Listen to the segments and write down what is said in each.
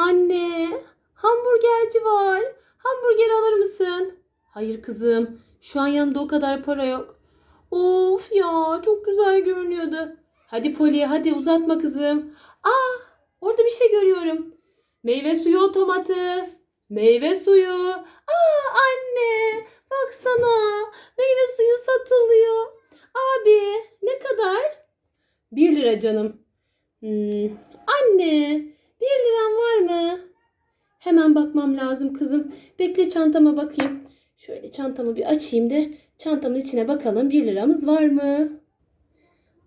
Anne, hamburgerci var. Hamburger alır mısın? Hayır kızım. Şu an yanımda o kadar para yok. Of ya, çok güzel görünüyordu. Hadi Poli, hadi uzatma kızım. Aa, orada bir şey görüyorum. Meyve suyu otomatı. Meyve suyu. Aa anne, baksana. Meyve suyu satılıyor. Abi, ne kadar? 1 lira canım. Hmm, anne, 1 liran var mı? Hemen bakmam lazım kızım. Bekle çantama bakayım. Şöyle çantamı bir açayım da çantamın içine bakalım 1 liramız var mı?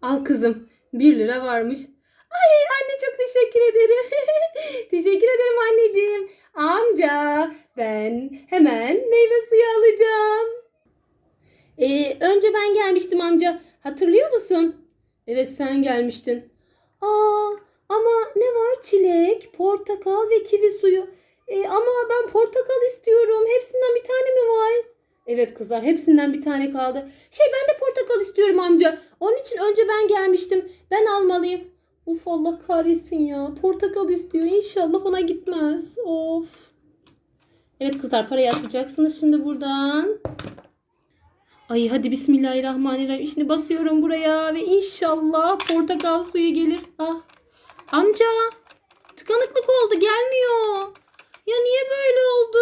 Al kızım 1 lira varmış. Ay anne çok teşekkür ederim. teşekkür ederim anneciğim. Amca ben hemen meyve suyu alacağım. Ee, önce ben gelmiştim amca. Hatırlıyor musun? Evet sen gelmiştin. Aa? Çilek, portakal ve kivi suyu. E, ama ben portakal istiyorum. Hepsinden bir tane mi var? Evet kızlar hepsinden bir tane kaldı. Şey ben de portakal istiyorum amca. Onun için önce ben gelmiştim. Ben almalıyım. Uf Allah kahretsin ya. Portakal istiyor. İnşallah ona gitmez. Of. Evet kızlar parayı atacaksınız şimdi buradan. Ay hadi bismillahirrahmanirrahim. Şimdi basıyorum buraya ve inşallah portakal suyu gelir. Ah. Amca oldu gelmiyor. Ya niye böyle oldu?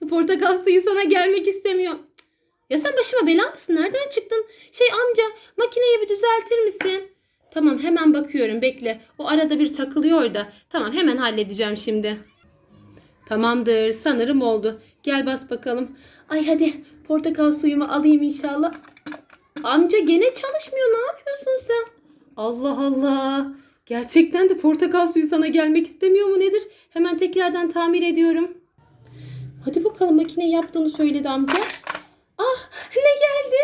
portakal suyu sana gelmek istemiyor. Ya sen başıma bela mısın? Nereden çıktın? Şey amca makineyi bir düzeltir misin? Tamam hemen bakıyorum bekle. O arada bir takılıyor da. Tamam hemen halledeceğim şimdi. Tamamdır sanırım oldu. Gel bas bakalım. Ay hadi portakal suyumu alayım inşallah. Amca gene çalışmıyor ne yapıyorsun sen? Allah Allah. Gerçekten de portakal suyu sana gelmek istemiyor mu nedir? Hemen tekrardan tamir ediyorum. Hadi bakalım makine yaptığını söyledi amca. Ah ne geldi?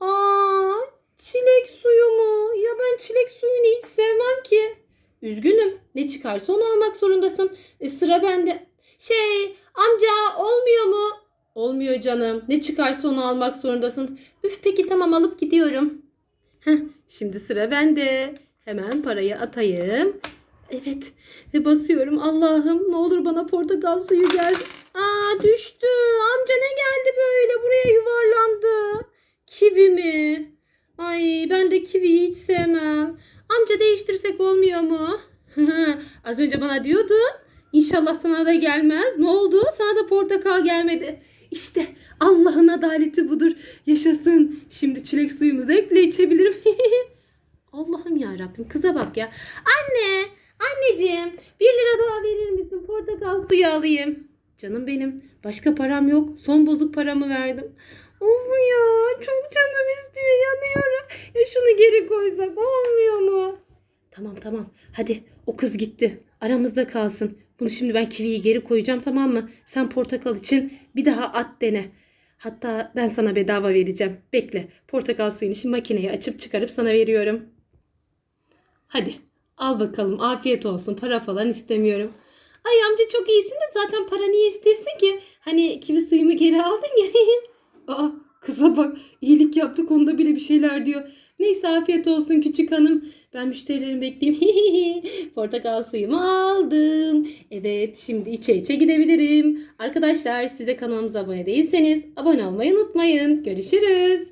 Aa çilek suyu mu? Ya ben çilek suyunu hiç sevmem ki. Üzgünüm. Ne çıkarsa onu almak zorundasın. E, sıra bende. Şey amca olmuyor mu? Olmuyor canım. Ne çıkarsa onu almak zorundasın. Üf peki tamam alıp gidiyorum. Heh, şimdi sıra bende. Hemen parayı atayım. Evet ve basıyorum. Allah'ım ne olur bana portakal suyu gel. Aa düştü. Amca ne geldi böyle buraya yuvarlandı. Kivi mi? Ay ben de kiviyi hiç sevmem. Amca değiştirsek olmuyor mu? Az önce bana diyordun. İnşallah sana da gelmez. Ne oldu? Sana da portakal gelmedi. İşte Allah'ın adaleti budur. Yaşasın. Şimdi çilek suyumu zevkle içebilirim. Ya Rabbim kıza bak ya. Anne, anneciğim bir lira daha verir misin? Portakal suyu alayım. Canım benim. Başka param yok. Son bozuk paramı verdim. Ya çok canım istiyor yanıyorum. Ya şunu geri koysak olmuyor mu? Tamam tamam. Hadi o kız gitti. Aramızda kalsın. Bunu şimdi ben kiviyi geri koyacağım tamam mı? Sen portakal için bir daha at dene. Hatta ben sana bedava vereceğim. Bekle. Portakal suyunu şimdi makineyi açıp çıkarıp sana veriyorum. Hadi al bakalım afiyet olsun para falan istemiyorum. Ay amca çok iyisin de zaten para niye istesin ki? Hani kivi suyumu geri aldın ya. Aa kıza bak iyilik yaptık onda bile bir şeyler diyor. Neyse afiyet olsun küçük hanım. Ben müşterilerimi bekleyeyim. Portakal suyumu aldım. Evet şimdi içe içe gidebilirim. Arkadaşlar size kanalımıza abone değilseniz abone olmayı unutmayın. Görüşürüz.